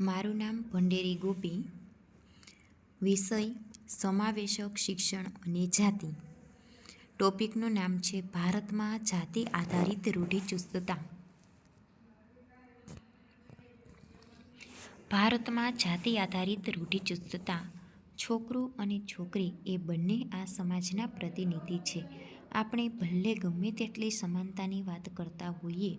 મારું નામ ભંડેરી ગોપી. વિષય સમાવેશક શિક્ષણ અને જાતિ. ટોપિકનું નામ છે ભારતમાં જાતિ આધારિત રૂઢિચુસ્તતા. ભારતમાં જાતિ આધારિત રૂઢિચુસ્તતા. છોકરો અને છોકરી એ બંને આ સમાજના પ્રતિનિધિ છે. આપણે ભલે ગમે તેટલી સમાનતાની વાત કરતા હોઈએ,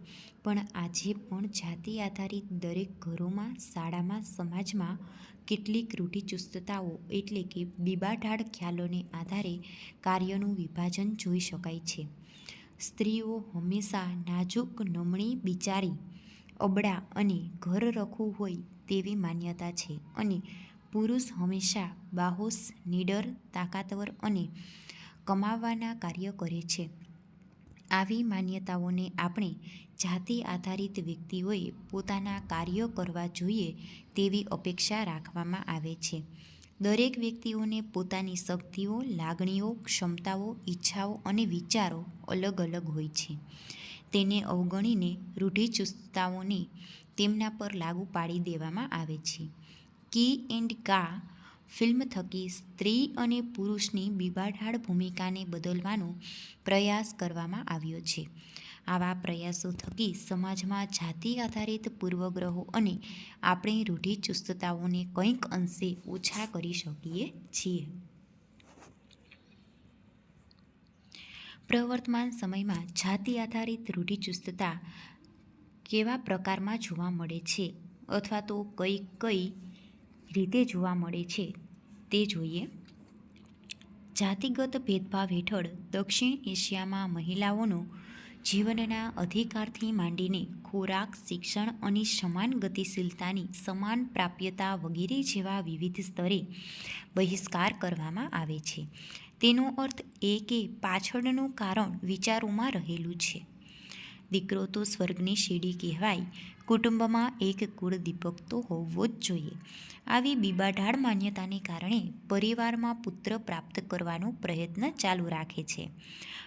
પણ આજે પણ જાતિ આધારિત દરેક ઘરોમાં, શાળામાં, સમાજમાં કેટલીક રૂઢિચુસ્તતાઓ એટલે કે બીબાઢાળ ખ્યાલોને આધારે કાર્યનું વિભાજન જોઈ શકાય છે. સ્ત્રીઓ હંમેશા નાજુક, નમણી, બિચારી, અબળા અને ઘર રખવું હોય તેવી માન્યતા છે અને પુરુષ હંમેશા બાહોશ, નીડર, તાકાતવર અને કમાવવાના કાર્ય કરે છે. આવી માન્યતાઓને આપણે જાતિ આધારિત વ્યક્તિઓએ પોતાના કાર્યો કરવા જોઈએ તેવી અપેક્ષા રાખવામાં આવે છે. દરેક વ્યક્તિઓને પોતાની શક્તિઓ, લાગણીઓ, ક્ષમતાઓ, ઈચ્છાઓ અને વિચારો અલગ અલગ હોય છે. તેને અવગણીને રૂઢિચુસ્તતાઓને તેમના પર લાગુ પાડી દેવામાં આવે છે. કી એન્ડ કા ફિલ્મ થકી સ્ત્રી અને પુરુષની બીબાઢાળ ભૂમિકાને બદલવાનો પ્રયાસ કરવામાં આવ્યો છે. આવા પ્રયાસો થકી સમાજમાં જાતિ આધારિત પૂર્વગ્રહો અને આપણી રૂઢિચુસ્તતાઓને કંઈક અંશે ઓછા કરી શકીએ છીએ. પ્રવર્તમાન સમયમાં જાતિ આધારિત રૂઢિચુસ્તતા કેવા પ્રકારમાં જોવા મળે છે? અથવા તો કઈ કઈ રીતે જોવા મળે છે. તે જોઈએ. જાતિગત ભેદભાવ હેઠળ દક્ષિણ એશિયામાં મહિલાઓનો જીવનના અધિકારથી માંડીને ખોરાક, શિક્ષણ અને સમાન ગતિશીલતાની સમાન પ્રાપ્યતા વગેરે જેવા વિવિધ સ્તરે બહિષ્કાર કરવામાં આવે છે. તેનો અર્થ એ કે પાછળનું કારણ વિચારોમાં રહેલું છે. દીકરો તો સ્વર્ગની સીડી કહેવાય. કુટુંબમાં એક કુળ દીપક તો હોવો જ જોઈએ. આવી બીબાઢાળ માન્યતાને કારણે પરિવારમાં પુત્ર પ્રાપ્ત કરવાનો પ્રયત્ન ચાલુ રાખે છે.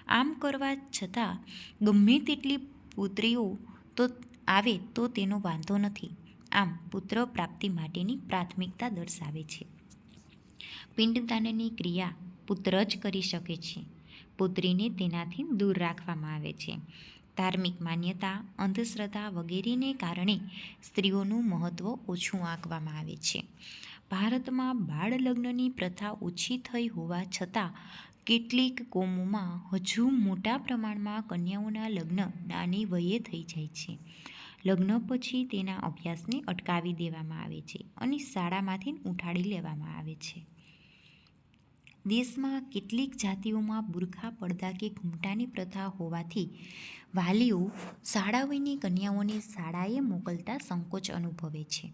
આમ કરવા છતાં ગમે તેટલી પુત્રીઓ તો આવે તો તેનો વાંધો નથી. આમ પુત્ર પ્રાપ્તિ માટેની પ્રાથમિકતા દર્શાવે છે. પિંડદાનની ક્રિયા પુત્ર જ કરી શકે છે. પુત્રીને તેનાથી દૂર રાખવામાં આવે છે. ધાર્મિક માન્યતા, અંધશ્રદ્ધા વગેરેને કારણે સ્ત્રીઓનું મહત્ત્વ ઓછું આંકવામાં આવે છે. ભારતમાં બાળ લગ્નની પ્રથા ઓછી થઈ હોવા છતાં, કેટલીક કોમોમાં હજુ મોટા પ્રમાણમાં કન્યાઓના લગ્ન નાની વયે થઈ જાય છે. લગ્ન પછી તેના અભ્યાસને અટકાવી દેવામાં આવે છે અને શાળામાંથી ઉઠાડી લેવામાં આવે છે. દેશમાં કેટલીક જાતિઓમાં બુરખા, પડદા કે ઘૂમટાની પ્રથા હોવાથી વાલીઓ શાળાઓની કન્યાઓને શાળાએ મોકલતા સંકોચ અનુભવે છે.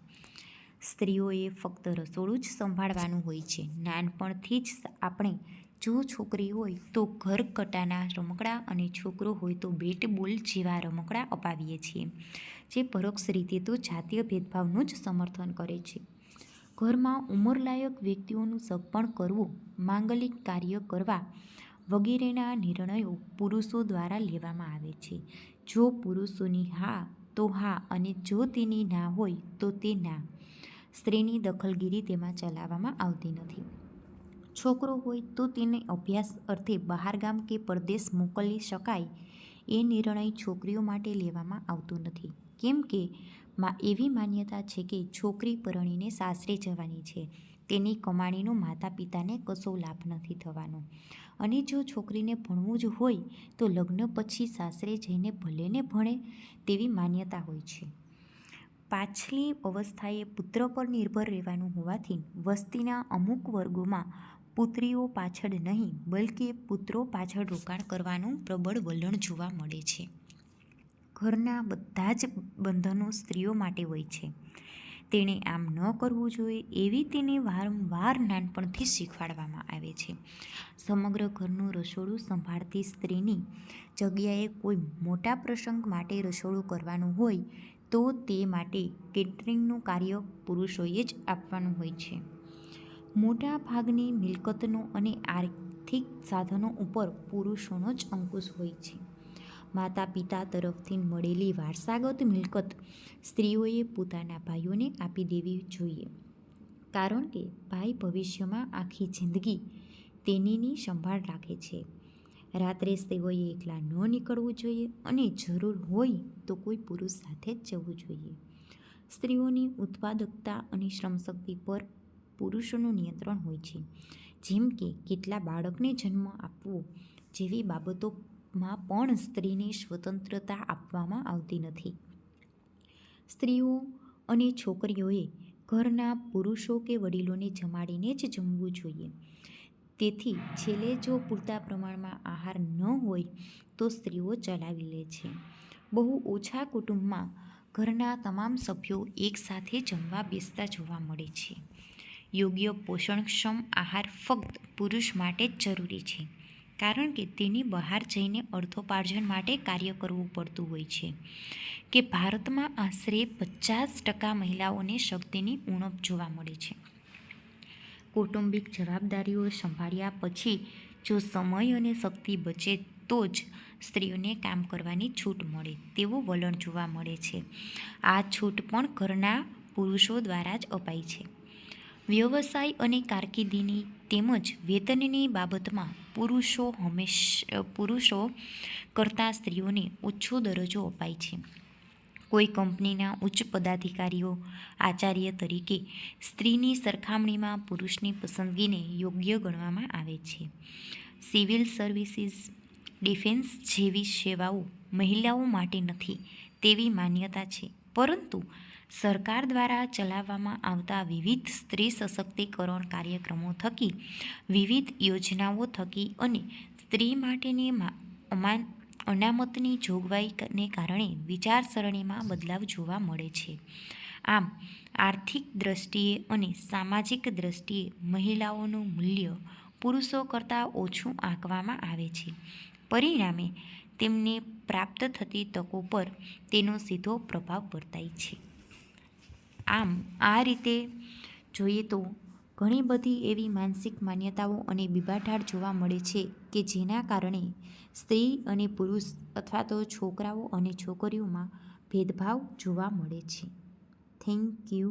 સ્ત્રીઓએ ફક્ત રસોડું જ સંભાળવાનું હોય છે. નાનપણથી જ આપણે જો છોકરી હોય તો ઘર કટાના રમકડા અને છોકરો હોય તો બેટ બોલ જેવા રમકડા અપાવીએ છીએ, જે પરોક્ષ રીતે તો જાતીય ભેદભાવનું જ સમર્થન કરે છે. ઘરમાં ઉંમરલાયક વ્યક્તિઓનું સગપણ કરવું, માંગલિક કાર્ય કરવા વગેરેના નિર્ણયો પુરુષો દ્વારા લેવામાં આવે છે. જો પુરુષોની હા, તો હા અને જો તેની ના હોય, તો તે ના. સ્ત્રીની દખલગીરી તેમાં ચલાવવામાં આવતી નથી. છોકરો હોય તો તેને અભ્યાસ અર્થે બહારગામ કે પરદેશ મોકલી શકાય એ નિર્ણય છોકરીઓ માટે લેવામાં આવતો નથી. કેમ કે માં એવી માન્યતા છે કે છોકરી પરણીને સાસરે જવાની છે. તેની કમાણીનો માતા પિતાને કશો લાભ નથી થવાનો. અને જો છોકરીને ભણવું જ હોય, તો લગ્ન પછી સાસરે જઈને ભલેને ભણે તેવી માન્યતા હોય છે. પાછલી અવસ્થાએ પુત્ર પર નિર્ભર રહેવાનું હોવાથી વસ્તીના અમુક વર્ગોમાં પુત્રીઓ પાછળ નહીં, બલકે પુત્રો પાછળ રોકાણ કરવાનું પ્રબળ વલણ જોવા મળે છે. ઘરના બધા જ બંધનો સ્ત્રીઓ માટે હોય છે. તેણે આમ ન કરવું જોઈએ એવી તેને વારંવાર નાનપણથી શીખવાડવામાં આવે છે. સમગ્ર ઘરનું રસોડું સંભાળતી સ્ત્રીની જગ્યાએ કોઈ મોટા પ્રસંગ માટે રસોડું કરવાનું હોય તો તે માટે કેટરિંગનું કાર્ય પુરુષોએ જ આપવાનું હોય છે. મોટા ભાગની મિલકતનો અને આર્થિક સાધનો ઉપર પુરુષોનો જ અંકુશ હોય છે. માતા પિતા તરફથી મળેલી વારસાગત મિલકત સ્ત્રીઓએ પોતાના ભાઈઓને આપી દેવી જોઈએ. કારણ કે ભાઈ ભવિષ્યમાં આખી જિંદગી તેનીની સંભાળ રાખે છે. રાત્રે સ્ત્રીઓએ એકલા ન નીકળવું જોઈએ અને જરૂર હોય તો કોઈ પુરુષ સાથે જ જવું જોઈએ. સ્ત્રીઓની ઉત્પાદકતા અને શ્રમશક્તિ પર પુરુષોનું નિયંત્રણ હોય છે. જેમ કે કેટલા બાળકને જન્મ આપવો જેવી બાબતોમાં પણ સ્ત્રીને સ્વતંત્રતા આપવામાં આવતી નથી. સ્ત્રીઓ અને છોકરીઓએ ઘરના પુરુષો કે વડીલોને જમાડીને જ જમવું જોઈએ. તેથી છેલ્લે જો પૂરતા પ્રમાણમાં આહાર ન હોય, તો સ્ત્રીઓ ચલાવી લે છે. બહુ ઓછા કુટુંબમાં ઘરના તમામ સભ્યો એકસાથે જમવા બેસતા જોવા મળે છે. યોગ્ય પોષણક્ષમ આહાર ફક્ત પુરુષ માટે જ જરૂરી છે. કારણ કે તેની બહાર જઈને અર્થોપાર્જન માટે કાર્ય કરવું પડતું હોય છે. કે ભારતમાં આશરે પચાસ ટકા મહિલાઓને શક્તિની ઉણપ જોવા મળે છે. કૌટુંબિક જવાબદારીઓ સંભાળ્યા પછી જો સમય અને શક્તિ બચે તો જ સ્ત્રીઓને કામ કરવાની છૂટ મળે તેવું વલણ જોવા મળે છે. આ છૂટ પણ ઘરના પુરુષો દ્વારા જ અપાય છે. વ્યવસાય અને કારકિર્દીની તેમજ વેતનની બાબતમાં પુરુષો હંમેશ પુરુષો કરતાં સ્ત્રીઓને ઓછો દરજ્જો અપાય છે. કોઈ કંપનીના ઉચ્ચ પદાધિકારીઓ, આચાર્ય તરીકે સ્ત્રીની સરખામણીમાં પુરુષની પસંદગીને યોગ્ય ગણવામાં આવે છે. સિવિલ સર્વિસીસ, ડિફેન્સ જેવી સેવાઓ મહિલાઓ માટે નથી તેવી માન્યતા છે. પરંતુ સરકાર દ્વારા ચલાવવામાં આવતા વિવિધ સ્ત્રી સશક્તિકરણ કાર્યક્રમો થકી, વિવિધ યોજનાઓ થકી અને સ્ત્રી માટેની અમાન, અનામતની જોગવાઈને કારણે વિચારસરણીમાં બદલાવ જોવા મળે છે. આમ, આર્થિક દ્રષ્ટિએ અને સામાજિક દ્રષ્ટિએ મહિલાઓનું મૂલ્ય પુરુષો કરતાં ઓછું આંકવામાં આવે છે. પરિણામે, તેમને પ્રાપ્ત થતી તકો પર તેનો સીધો પ્રભાવ વર્તાય છે. આમ, આ રીતે જોઈએ તો ઘણી બધી એવી માનસિક માન્યતાઓ અને બીબાઢાળ જોવા મળે છે કે જેના કારણે સ્ત્રી અને પુરુષ અથવા તો છોકરાઓ અને છોકરીઓમાં ભેદભાવ જોવા મળે છે. Thank you